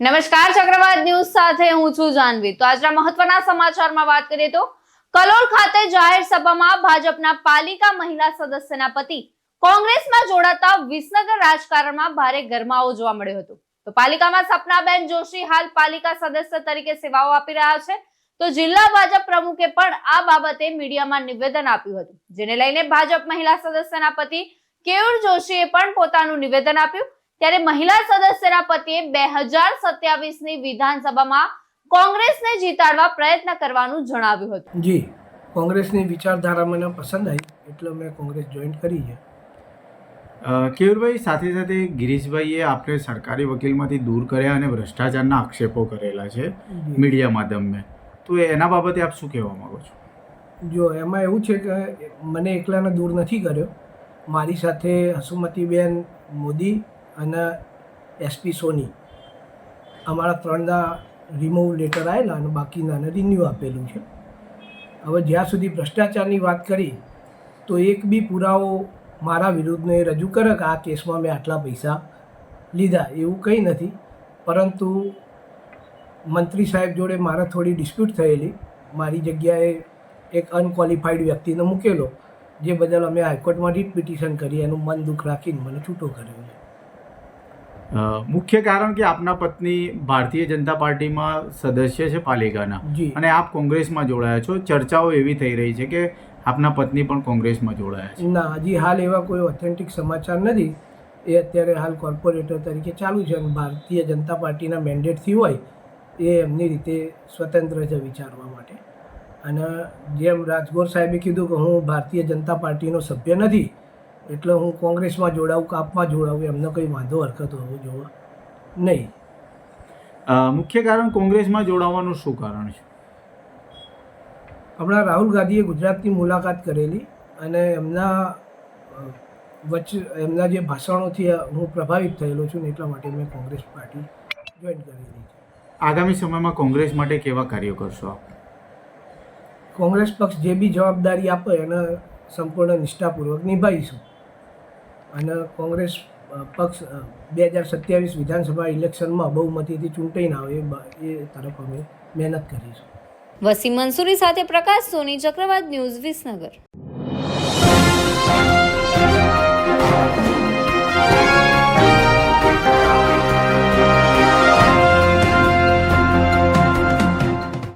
નમસ્કાર, ચક્રવાત ન્યૂઝ સાથે હું છું જાનવી. તો આજના મહત્વના સમાચારમાં વાત કરીએ તો કલોલ ખાતે જાહેર સભામાં ભાજપના પાલિકા મહિલા સદસ્યના પતિ કોંગ્રેસમાં જોડાતા વિસનગર રાજકારણમાં ભારે ગરમાવો જોવા મળ્યો હતો. તો પાલિકામાં સપનાબેન જોશી હાલ પાલિકા સદસ્ય તરીકે સેવાઓ આપી રહ્યા છે. તો જિલ્લા ભાજપ પ્રમુખે પણ આ બાબતે મીડિયામાં નિવેદન આપ્યું હતું. જેને લઈને ભાજપ મહિલા સદસ્યના પતિ કેયુર જોશીએ પણ પોતાનું નિવેદન આપ્યું. ત્યારે મહિલા સદસ્યના પતિએ બે હજાર સત્યાવીસની વિધાનસભામાં કોંગ્રેસને જીતાડવા પ્રયત્ન કરવાનું જણાવ્યું હતું. જી કોંગ્રેસની વિચારધારા મને પસંદ આવી એટલે મેં કોંગ્રેસ જોઈન કરી છે. કેયુરભાઈ સાથે સાથે ગિરીશભાઈએ આપણે સરકારી વકીલમાંથી દૂર કર્યા અને ભ્રષ્ટાચારના આક્ષેપો કરેલા છે. મીડિયા માધ્યમે તો એના બાબતે આપ શું કહેવા માગો છો? જો એમાં એવું છે કે મને એકલાને દૂર નથી કર્યો. મારી સાથે હસુમતીબેન મોદી અને એસપી સોની અમારા ત્રણના રિમૂવ લેટર આવેલા અને બાકીનાને રિન્યૂ આપેલું છે. હવે જ્યાં સુધી ભ્રષ્ટાચારની વાત કરી, તો એક બી પુરાવો મારા વિરુદ્ધનો રજૂ કરે કે આ કેસમાં મેં આટલા પૈસા લીધા, એવું કંઈ નથી. પરંતુ મંત્રી સાહેબ જોડે મારે થોડી ડિસ્પ્યુટ થયેલી. મારી જગ્યાએ એક અનક્વોલિફાઈડ વ્યક્તિને મૂકેલો, જે બદલ અમે હાઈકોર્ટમાં રીટ પિટિશન કરી, એનું મન દુઃખ રાખીને મને છૂટો કર્યો છે. મુખ્ય કારણ કે આપના પત્ની ભારતીય જનતા પાર્ટીમાં સદસ્ય છે પાલિકાના. જી. અને આપ કોંગ્રેસમાં જોડાયા છો. ચર્ચાઓ એવી થઈ રહી છે કે આપના પત્ની પણ કોંગ્રેસમાં જોડાયા છે. ના હજી હાલ એવા કોઈ ઓથેન્ટિક સમાચાર નથી. એ અત્યારે હાલ કોર્પોરેટર તરીકે ચાલુ છે અને ભારતીય જનતા પાર્ટીના મેન્ડેટથી હોય એ એમની રીતે સ્વતંત્ર છે વિચારવા માટે. અને જેમ રાજગોર સાહેબે કીધું કે હું ભારતીય જનતા પાર્ટીનો સભ્ય નથી એટલે હું કોંગ્રેસમાં જોડાવું કાપમાં જોડાવું એમનો કંઈ વાંધો હરકત હોવો જોવા. નહીં. મુખ્ય કારણ કોંગ્રેસમાં જોડાવાનું શું કારણ છે? હમણાં રાહુલ ગાંધીએ ગુજરાતની મુલાકાત કરેલી અને એમના વચ્ચે એમના જે ભાષણોથી હું પ્રભાવિત થયેલો છું ને એટલા માટે મેં કોંગ્રેસ પાર્ટી જોઈન કરેલી છે. આગામી સમયમાં કોંગ્રેસ માટે કેવા કાર્યો કરશો આપ? કોંગ્રેસ પક્ષ જે બી જવાબદારી આપે એને સંપૂર્ણ નિષ્ઠાપૂર્વક નિભાવીશું. અને કોંગ્રેસ પક્ષ બે હજાર સત્યાવીસ વિધાનસભા ઇલેક્શનમાં બહુમતીથી ચૂંટાઈને આવે એ તરફ અમે મહેનત કરીશું. વસીમ મંસૂરી સાથે પ્રકાશ સોની, ચક્રવાત ન્યૂઝ વિસનગર.